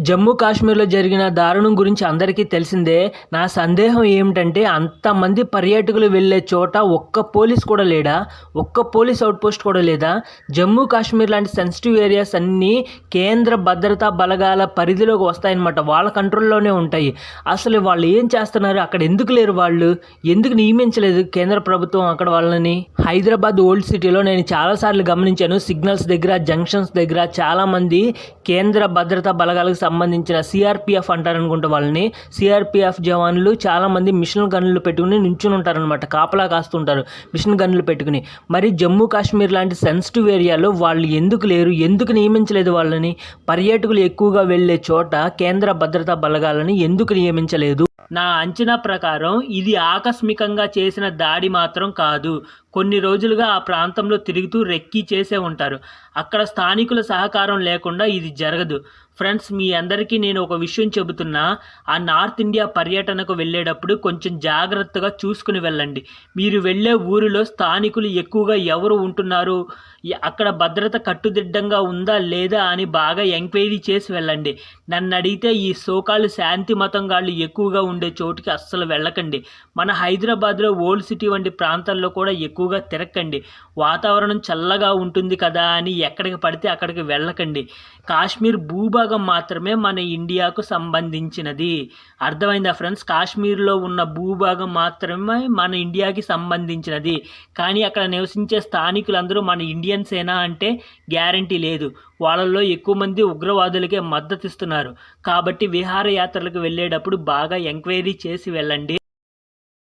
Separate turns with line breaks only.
జమ్మూ కాశ్మీర్లో జరిగిన దారుణం గురించి అందరికీ తెలిసిందే. నా సందేహం ఏమిటంటే అంతమంది పర్యాటకులు వెళ్ళే చోట ఒక్క పోలీస్ కూడా లేడా? ఒక్క పోలీస్ అవుట్పోస్ట్ కూడా లేదా? జమ్మూ కాశ్మీర్ లాంటి సెన్సిటివ్ ఏరియాస్ అన్నీ కేంద్ర భద్రతా బలగాల పరిధిలోకి వస్తాయన్నమాట. వాళ్ళ కంట్రోల్లోనే ఉంటాయి. అసలు వాళ్ళు ఏం చేస్తున్నారు? అక్కడ ఎందుకు లేరు వాళ్ళు? ఎందుకు నియమించలేదు కేంద్ర ప్రభుత్వం అక్కడ వాళ్ళని? హైదరాబాద్ ఓల్డ్ సిటీలో నేను చాలాసార్లు గమనించాను. సిగ్నల్స్ దగ్గర జంక్షన్స్ దగ్గర చాలామంది కేంద్ర భద్రతా బలగాలకు సంబంధించిన సిఆర్పిఎఫ్ అంటారనుకుంటే వాళ్ళని సిఆర్పిఎఫ్ జవాన్లు చాలామంది మిషన్ గన్నులు పెట్టుకుని నించుని ఉంటారనమాట కాపలా కాస్తుంటారు. మిషన్ గన్నులు పెట్టుకుని. మరి జమ్మూ కాశ్మీర్ లాంటి సెన్సిటివ్ ఏరియాలో వాళ్ళు ఎందుకు లేరు? ఎందుకు నియమించలేదు వాళ్ళని? పర్యాటకులు ఎక్కువగా వెళ్ళే చోట కేంద్ర భద్రతా బలగాలని ఎందుకు నియమించలేదు? నా అంచనా ప్రకారం ఇది ఆకస్మికంగా చేసిన దాడి మాత్రం కాదు. కొన్ని రోజులుగా ఆ ప్రాంతంలో తిరుగుతూ రెక్కి చేసే ఉంటారు. అక్కడ స్థానికుల సహకారం లేకుండా ఇది జరగదు. ఫ్రెండ్స్ మీ అందరికీ నేను ఒక విషయం చెబుతున్నా. ఆ నార్త్ ఇండియా పర్యటనకు వెళ్ళేటప్పుడు కొంచెం జాగ్రత్తగా చూసుకుని వెళ్ళండి. మీరు వెళ్ళే ఊరిలో స్థానికులు ఎక్కువగా ఎవరు ఉంటున్నారు? అక్కడ భద్రత కట్టుదిడ్డంగా ఉందా లేదా అని బాగా ఎంక్వైరీ చేసి వెళ్ళండి. నన్ను అడిగితే ఈ సోకాలు శాంతి మతం గాళ్ళు ఎక్కువగా ఉండే చోటుకి అస్సలు వెళ్ళకండి. మన హైదరాబాద్లో ఓల్డ్ సిటీ వంటి ప్రాంతాల్లో కూడా ఎక్కువగా తిరగకండి వాతావరణం చల్లగా ఉంటుంది కదా అని ఎక్కడికి పడితే అక్కడికి వెళ్ళకండి. కాశ్మీర్ భూభాగం మాత్రమే మన ఇండియాకు సంబంధించినది. అర్థమైందా ఫ్రెండ్స్? కాశ్మీర్లో ఉన్న భూభాగం మాత్రమే మన ఇండియాకి సంబంధించినది. కానీ అక్కడ నివసించే స్థానికులందరూ మన ఇండియన్ సేనా అంటే గ్యారంటీ లేదు. వాళ్ళల్లో ఎక్కువ మంది ఉగ్రవాదులకే మద్దతిస్తున్నారు. కాబట్టి విహారయాత్రలకు వెళ్ళేటప్పుడు బాగా ఎంక్వైరీ చేసి వెళ్ళండి.